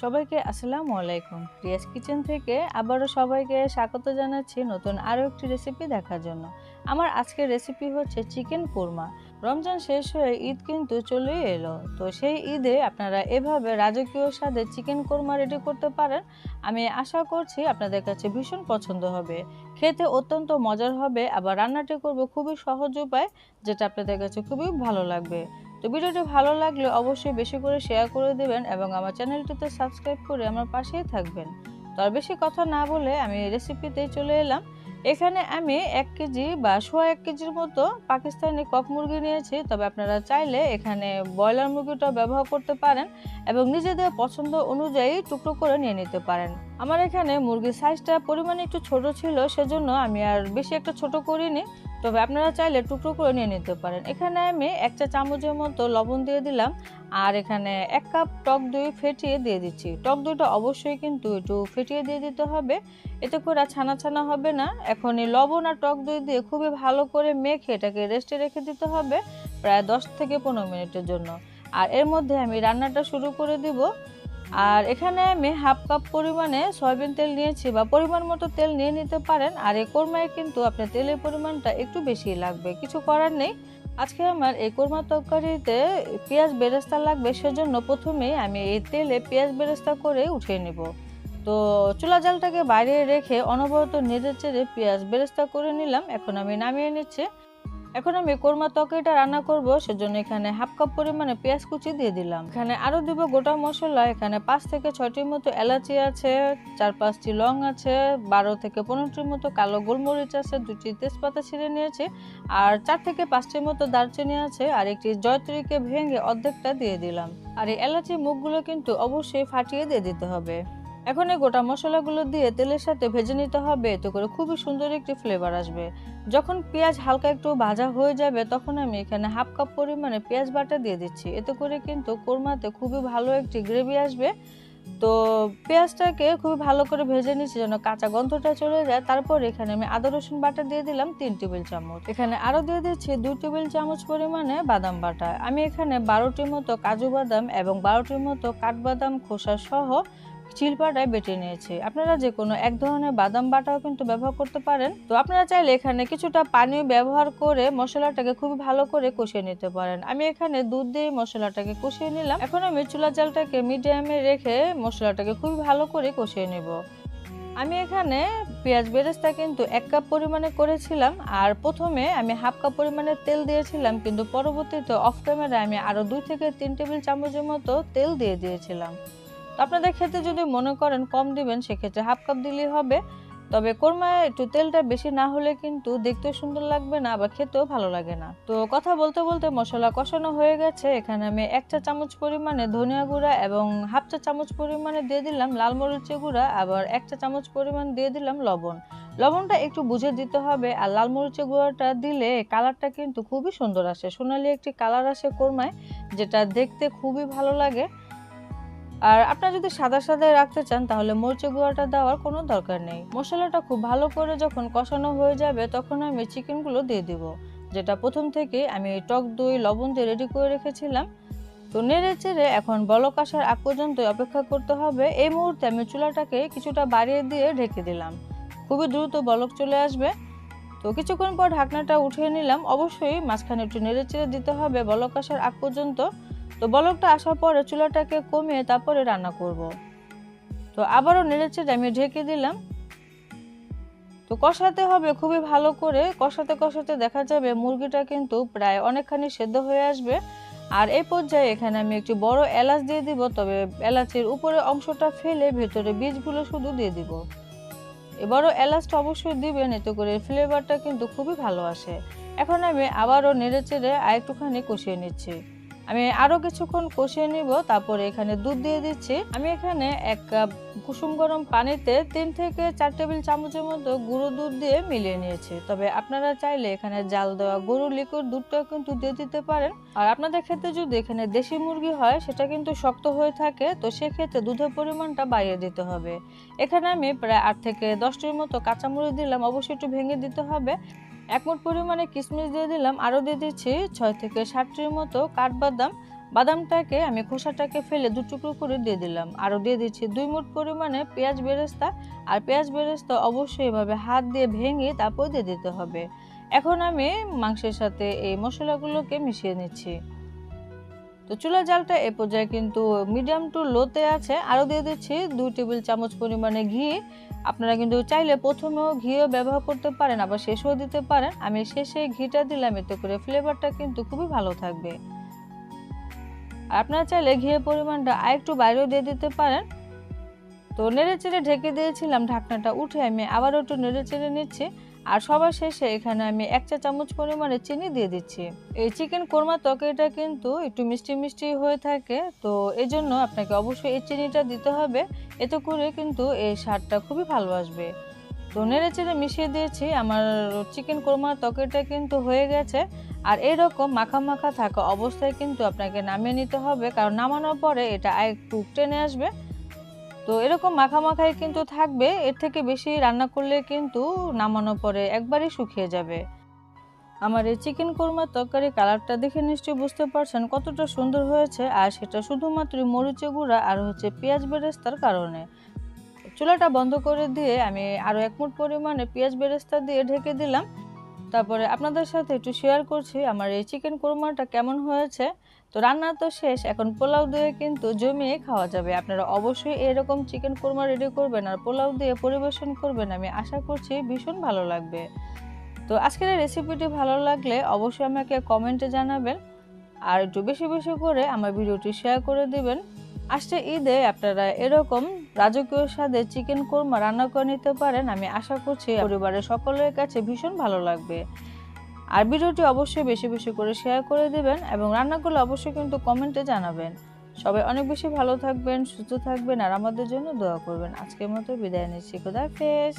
সবাইকে আসসালামু আলাইকুম। রিয়াজ কিচেন থেকে আবারও সবাইকে স্বাগত জানাচ্ছি নতুন আরও একটি রেসিপি দেখার জন্য। আমার আজকের রেসিপি হচ্ছে চিকেন কোরমা। রমজান শেষ হয়ে ঈদ কিন্তু চলেই এলো। তো সেই ঈদে আপনারা এভাবে রাজকীয় স্বাদে চিকেন কোরমা রেডি করতে পারেন। আমি আশা করছি আপনাদের কাছে ভীষণ পছন্দ হবে। খেতে অত্যন্ত মজার হবে। আবার রান্নাটি করব খুবই সহজ উপায়, যেটা আপনাদের কাছে খুবই ভালো লাগবে। তো ভিডিওটি ভালো লাগলে অবশ্যই বেশি করে শেয়ার করে দেবেন এবং আমার চ্যানেলটিতে সাবস্ক্রাইব করে আমার পাশেই থাকবেন। তো আর বেশি কথা না বলে আমি রেসিপিতেই চলে এলাম। এখানে আমি এক কেজি বা সোয়া এক কেজির মতো পাকিস্তানি কক মুরগি নিয়েছি। তবে আপনারা চাইলে এখানে ব্রয়লার মুরগিটাও ব্যবহার করতে পারেন এবং নিজেদের পছন্দ অনুযায়ী টুকরো করে নিয়ে নিতে পারেন। আমার এখানে মুরগির সাইজটা পরিমাণে একটু ছোট ছিল, সেজন্য আমি আর বেশি একটা ছোট করিনি। তবে আপনারা চাইলে টুকরো করে নিয়ে নিতে পারেন। এখানে আমি এক চা চামচের মতো লবণ দিয়ে দিলাম আর এখানে এক কাপ টক দই ফেটিয়ে দিয়ে দিচ্ছি। টক দইটা অবশ্যই কিন্তু একটু ফেটিয়ে দিয়ে দিতে হবে, এতে করে ছানা ছানা হবে না। এখন এই লবণ আর টক দই দিয়ে খুবই ভালো করে মেখে এটাকে রেস্টে রেখে দিতে হবে প্রায় দশ থেকে পনেরো মিনিটের জন্য। আর এর মধ্যে আমি রান্নাটা শুরু করে দিব। আর এখানে আমি হাফ কাপ পরিমাণে সয়াবিন তেল নিয়েছি বা পরিমাণ মতো তেল নিয়ে নিতে পারেন। আর এই কোরমায় কিন্তু আপনার তেলের পরিমাণটা একটু বেশি লাগবে, কিছু করার নেই। আজকে আমার এই কোরমা তরকারিতে পেঁয়াজ বেরেস্তা লাগবে, সেজন্য প্রথমেই আমি এই তেলে পেঁয়াজ বেরেস্তা করে উঠিয়ে নেব। তো চুলা জালটাকে বাইরে রেখে অনবরত নেড়ে চেড়ে পেঁয়াজ বেরেস্তা করে নিলাম। এখন আমি নামিয়ে নিচ্ছি। এখন আমি কোরমা তরকারিটা রান্না করব, সেজন্য এখানে হাফ কাপ পরিমাণে পেঁয়াজ কুচি দিয়ে দিলাম। এখানে আরও দিব গোটা মশলা, এখানে পাঁচ থেকে ছয়টির মতো এলাচি আছে, চার পাঁচটি লং আছে, বারো থেকে পনেরোটির মতো কালো গোলমরিচ আছে, দুটি তেজপাতা ছিঁড়ে নিয়েছি, আর চার থেকে পাঁচটির মতো দারচিনি আছে, আর একটি জয়ত্রীকে ভেঙে অর্ধেকটা দিয়ে দিলাম। আর এই এলাচি মুখগুলো কিন্তু অবশ্যই ফাটিয়ে দিয়ে দিতে হবে। এখন এই গোটা মশলাগুলো দিয়ে তেলের সাথে ভেজে নিতে হবে, এতে করে খুবই সুন্দর একটি ফ্লেভার আসবে। যখন পেঁয়াজ হালকা একটু ভাজা হয়ে যাবে, তখন আমি এখানে হাফ কাপ পরিমাণে পেঁয়াজ বাটা দিয়ে দিচ্ছি। এতে করে কিন্তু কোরমাতে খুবই ভালো একটি গ্রেভি আসবে। তো পেঁয়াজটাকে খুবই ভালো করে ভেজে নিচ্ছি যেন কাঁচা গন্ধটা চলে যায়। তারপর এখানে আমি আদা, রসুন বাটা দিয়ে দিলাম তিন টেবিল চামচ। এখানে আরও দিয়ে দিচ্ছি দুই টেবিল চামচ পরিমাণে বাদাম বাটা। আমি এখানে বারোটির মতো কাজু বাদাম এবং বারোটির মতো কাঠবাদাম খোসা সহ চিলপাটায় বেটে নিয়েছি। আপনারা যে কোনো এক ধরনের বাদাম বাটাও কিন্তু ব্যবহার করতে পারেন। তো আপনারা চাইলে এখানে কিছুটা পানি ব্যবহার করে মশলাটাকে খুব ভালো করে কষিয়ে নিতে পারেন। আমি এখানে দুধ দিয়ে মশলাটাকে কষিয়ে নিলাম। এখন আমি চুলা জালটাকে মিডিয়ামে রেখে মশলাটাকে খুব ভালো করে কষিয়ে নেব। আমি এখানে পেঁয়াজ বেরেস্তা কিন্তু এক কাপ পরিমাণে করেছিলাম। আর প্রথমে আমি হাফ কাপ পরিমাণে তেল দিয়েছিলাম। কিন্তু পরবর্তীতে অফ ক্যামেরায় আমি আরও দুই থেকে তিন টেবিল চামচের মতো তেল দিয়ে দিয়েছিলাম। আপনাদের ক্ষেত্রে যদি মনে করেন কম দিবেন, সেক্ষেত্রে হাফ কাপ দিলেই হবে। তবে কোরমায় একটু তেলটা বেশি না হলে কিন্তু দেখতে সুন্দর লাগবে না, আবার খেতেও ভালো লাগে না। তো কথা বলতে বলতে মশলা কষানো হয়ে গেছে। এখানে আমি এক চা চামচ পরিমাণে ধনিয়া গুঁড়া এবং হাফ চা চামচ পরিমাণে দিয়ে দিলাম লাল মরিচের গুঁড়া, আবার এক চা চামচ পরিমাণ দিয়ে দিলাম লবণ। লবণটা একটু বুঝে দিতে হবে আর লাল মরিচের গুঁড়াটা দিলে কালারটা কিন্তু খুবই সুন্দর আসে। সোনালি একটি কালার আসে কোরমায়, যেটা দেখতে খুবই ভালো লাগে। আর আপনারা যদি সাদা সাদা রাখতে চান, তাহলে মরিচের গুঁড়াটা দেওয়ার কোনো দরকার নেই। মশলাটা খুব ভালো করে যখন কষানো হয়ে যাবে, তখন আমি চিকেনগুলো দিয়ে দিব। যেটা প্রথম থেকে আমি টক দই, লবণ দিয়ে রেডি করে রেখেছিলাম। তো নেড়ে চেড়ে এখন বলক আসার আগ পর্যন্ত অপেক্ষা করতে হবে। এই মুহূর্তে আমি চুলাটাকে কিছুটা বাড়িয়ে দিয়ে ঢেকে দিলাম। খুবই দ্রুত বলক চলে আসবে। তো কিছুক্ষণ পর ঢাকনাটা উঠিয়ে নিলাম। অবশ্যই মাঝখানে একটু নেড়ে চেড়ে দিতে হবে। বলক আসার আগ পর্যন্ত তো বলকটা আসার পরে চুলাটাকে কমিয়ে তারপরে রান্না করব। তো আবারও নেড়েছে আমি ঢেকে দিলাম। তো কষাতে হবে খুবই ভালো করে। কষাতে কষাতে দেখা যাবে মুরগিটা কিন্তু প্রায় অনেকখানি সেদ্ধ হয়ে আসবে। আর এই পর্যায়ে এখানে আমি একটি বড় এলাচ দিয়ে দিব, তবে এলাচের উপরে অংশটা ফেলে ভেতরে বীজগুলো শুধু দিয়ে দিব। এ বড় এলাচটা অবশ্যই দিবেন, এতে করে ফ্লেভারটা কিন্তু খুবই ভালো আসে। এখন আমি আবারও নেড়ে চেড়ে আর একটুখানি কষিয়ে নিচ্ছি। আমি আরও কিছুক্ষণ কষিয়ে নিব, তারপরে এখানে দুধ দিয়ে দিচ্ছি। আমি এখানে এক কাপ কুসুম গরম পানিতে তিন থেকে চার টেবিল চামচের মতো গুঁড়ো দুধ দিয়ে মিলিয়ে নিয়েছি। তবে আপনারা চাইলে এখানে জাল দেওয়া গরু লিকুইড দুধটাও কিন্তু দিয়ে দিতে পারেন। আর আপনাদের ক্ষেত্রে যদি এখানে দেশি মুরগি হয়, সেটা কিন্তু শক্ত হয়ে থাকে, তো সেক্ষেত্রে দুধের পরিমাণটা বাড়িয়ে দিতে হবে। এখানে আমি প্রায় আট থেকে দশটির মতো কাঁচামরিচ দিলাম, অবশ্যই একটু ভেঙে দিতে হবে। এক মুঠ পরিমাণে কিশমিশ দিয়ে দিলাম, আরও দিয়ে দিচ্ছি ছয় থেকে ষাটটির মতো কাঠবাদাম। বাদামটাকে আমি খোসাটাকে ফেলে দু টুকরো করে দিয়ে দিলাম। আরও দিয়ে দিচ্ছি দুই মুঠ পরিমাণে পেঁয়াজ বেরেস্তা। আর পেঁয়াজ বেরেস্তা অবশ্যই এভাবে হাত দিয়ে ভেঙে তারপর দিয়ে দিতে হবে। এখন আমি মাংসের সাথে এই মশলাগুলোকে মিশিয়ে নিচ্ছি। তো চুলা জালটা এ পর্যায়ে কিন্তু মিডিয়াম টু লোতে আছে। আরও দিয়ে দিচ্ছি দুই টেবিল চামচ পরিমাণে ঘি। আপনারা কিন্তু চাইলে প্রথমেও ঘিও ব্যবহার করতে পারেন, আবার শেষেও দিতে পারেন। আমি শেষে ঘিটা দিলাম, এতে করে ফ্লেভারটা কিন্তু খুবই ভালো থাকবে। আপনারা চাইলে ঘিয়ের পরিমাণটা আর একটু বাইরেও দিয়ে দিতে পারেন। তো নেড়ে চেড়ে ঢেকে দিয়েছিলাম ঢাকনাটা উঠে আমি আবারও একটু নেড়ে চেড়ে নিচ্ছি। আর সবার শেষে এখানে আমি এক চা চামচ পরিমাণে চিনি দিয়ে দিচ্ছি। এই চিকেন কোরমা তরকারিটা কিন্তু একটু মিষ্টি মিষ্টি হয়ে থাকে, তো এই জন্য আপনাকে অবশ্যই এই চিনিটা দিতে হবে। এতে করে কিন্তু এই স্বাদটা খুবই ভালো আসবে। তো নেড়ে চেড়ে মিশিয়ে দিয়েছি, আমার চিকেন কোরমা তরকারিটা কিন্তু হয়ে গেছে। আর এরকম মাখা মাখা থাকা অবস্থায় কিন্তু আপনাকে নামিয়ে নিতে হবে, কারণ নামানোর পরে এটা একটু টেনে আসবে। তো এরকম মাখা মাখাই কিন্তু থাকবে, এর থেকে বেশি রান্না করলে কিন্তু নামানো পরে একবারই শুকিয়ে যাবে। আমার এই চিকেন কোরমার তরকারি কালারটা দেখে নিশ্চয়ই বুঝতে পারছেন কতটা সুন্দর হয়েছে, আর সেটা শুধুমাত্র মরিচে গুঁড়া আর হচ্ছে পেঁয়াজ বেরেস্তার কারণে। চুলাটা বন্ধ করে দিয়ে আমি আরও এক মুঠ পরিমাণে পেঁয়াজ বেরেস্তা দিয়ে ঢেকে দিলাম। তারপরে আপনাদের সাথে একটু শেয়ার করছি আমার এই চিকেন কোরমাটা কেমন হয়েছে। তো রান্না তো শেষ, এখন পোলাও দিয়ে কিন্তু জমিয়ে খাওয়া যাবে। আপনারা অবশ্যই এরকম চিকেন কোরমা রেডি করবেন আর পোলাও দিয়ে পরিবেশন করবেন, আমি আশা করছি ভীষণ ভালো লাগবে। তো আজকের এই রেসিপিটি ভালো লাগলে অবশ্যই আমাকে কমেন্টে জানাবেন। আর একটু বেশি বেশি করে আমার ভিডিওটি শেয়ার করে দিবেন। আসছে ঈদে আপনারা এরকম রাজকীয় স্বাদে চিকেন কোরমা রান্না করে নিতে পারেন। আমি আশা করছি পরিবারের সকলের কাছে ভীষণ ভালো লাগবে। আর ভিডিওটি অবশ্যই বেশি বেশি করে শেয়ার করে দেবেন এবং রান্না করলে অবশ্যই কিন্তু কমেন্টে জানাবেন। সবাই অনেক বেশি ভালো থাকবেন, সুস্থ থাকবেন, আর আমাদের জন্য দোয়া করবেন। আজকের মতো বিদায় নিচ্ছি। খুদা হাফেজ।